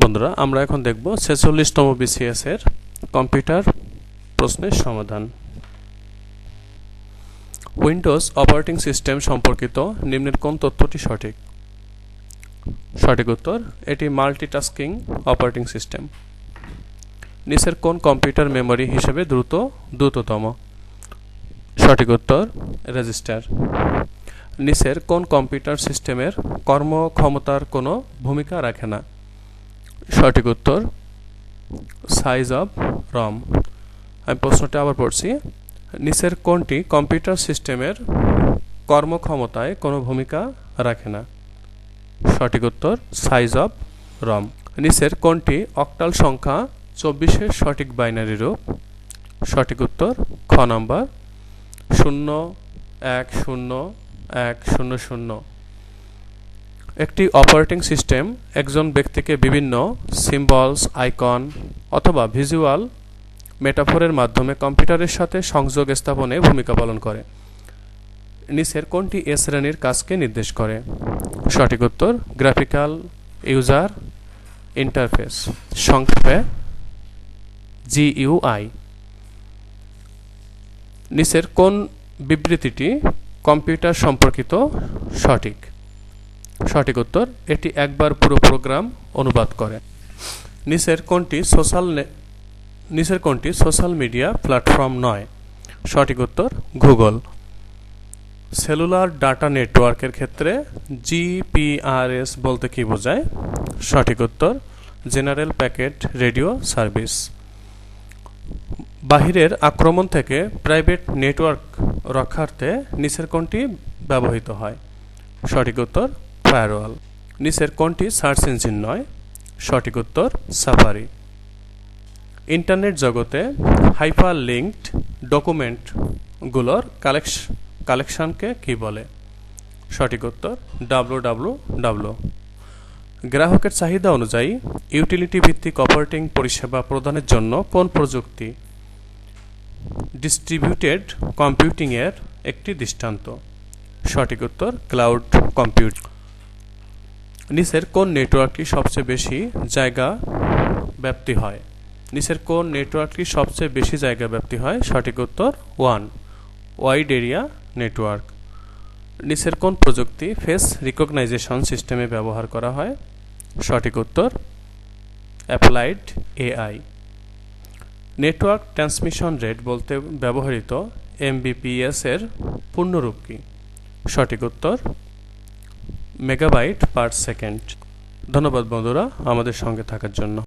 বন্ধুরা, আমরা এখন দেখব ছেচল্লিশতম বিসিএস এর কম্পিউটার প্রশ্নের সমাধান। উইন্ডোজ অপারেটিং সিস্টেম সম্পর্কিত নিম্নের কোন তথ্যটি সঠিক? সঠিক উত্তর, এটি মাল্টিটাস্কিং অপারেটিং সিস্টেম। নিচের কোন কম্পিউটার মেমরি হিসেবে দ্রুত, দ্রুততম? সঠিক উত্তর, রেজিস্টার। নিচের কোন কম্পিউটার সিস্টেমের কর্মক্ষমতার কোনো ভূমিকা রাখে না? সঠিক উত্তর সাইজ অফ রম আমি প্রশ্নটা আবার পড়ছি। নিচের কোনটি কম্পিউটার সিস্টেমের কর্মক্ষমতায় কোনো ভূমিকা রাখে না। সঠিক উত্তর সাইজ অফ রম নিচের কোনটি অক্টাল সংখ্যা চব্বিশের সঠিক বাইনারি রূপ। সঠিক উত্তর, খ নম্বর শূন্য, এক শূন্য এক, শূন্য শূন্য। একটি অপারেটিং সিস্টেম একজন ব্যক্তিকে বিভিন্ন সিম্বলস, আইকন অথবা ভিজুয়াল মেটাফোরের মাধ্যমে কম্পিউটারের সাথে সংযোগ স্থাপনে ভূমিকা পালন করে। নিচের কোনটি এ শ্রেণির কাজকে নির্দেশ করে? সঠিক উত্তর, গ্রাফিক্যাল ইউজার ইন্টারফেস, সংক্ষেপে জিইউআই। নিচের কোন বিবৃতিটি কম্পিউটার সম্পর্কিত সঠিক? সঠিক উত্তর, এটি একবার পুরো প্রোগ্রাম অনুবাদ করে। নিচের কোনটি সোশ্যাল নিচের কোনটি সোশ্যাল মিডিয়া প্ল্যাটফর্ম নয়। সঠিক উত্তর, গুগল। সেলুলার ডাটা নেটওয়ার্কের ক্ষেত্রে জিপিআরএস বলতে কি বোঝায়? সঠিক উত্তর, জেনারেল প্যাকেট রেডিও সার্ভিস। বাহিরের আক্রমণ থেকে প্রাইভেট নেটওয়ার্ক রক্ষার্থে নিচের কোনটি ব্যবহৃত হয়। সঠিক উত্তর ফায়ারওয়াল নিচের কোনটি সার্চ ইঞ্জিন নয়, সঠিক উত্তর সাফারি ইন্টারনেট জগতে হাইপার লিঙ্কড ডকুমেন্টগুলোর কালেকশ কালেকশনকে কি বলে? সঠিক উত্তর ডাব্লু ডাব্লু ডাব্লু গ্রাহকের চাহিদা অনুযায়ী ইউটিলিটি ভিত্তিক অপারেটিং পরিষেবা প্রদানের জন্য কোন প্রযুক্তি? ডিস্ট্রিবিউটেড কম্পিউটিংয়ের একটি দৃষ্টান্ত। সঠিক উত্তর ক্লাউড কম্পিউট নিচের কোন নেটওয়ার্কটি সবচেয়ে বেশি জায়গা ব্যাপ্তি হয়। নিচের কোন নেটওয়ার্কটি সবচেয়ে বেশি জায়গা ব্যাপ্তি হয়, সঠিক উত্তর ওয়ান, ওয়াইড এরিয়া নেটওয়ার্ক। নিচের কোন প্রযুক্তি, ফেস রিকগনাইজেশন সিস্টেমে ব্যবহার করা হয়, সঠিক উত্তর applied AI. Network transmission rate বলতে ব্যবহৃত এমবিপিএস এর পূর্ণরূপ কি? সঠিক উত্তর মেগাবাইট পার সেকেন্ড ধন্যবাদ বন্ধুরা আমাদের সঙ্গে থাকার জন্য।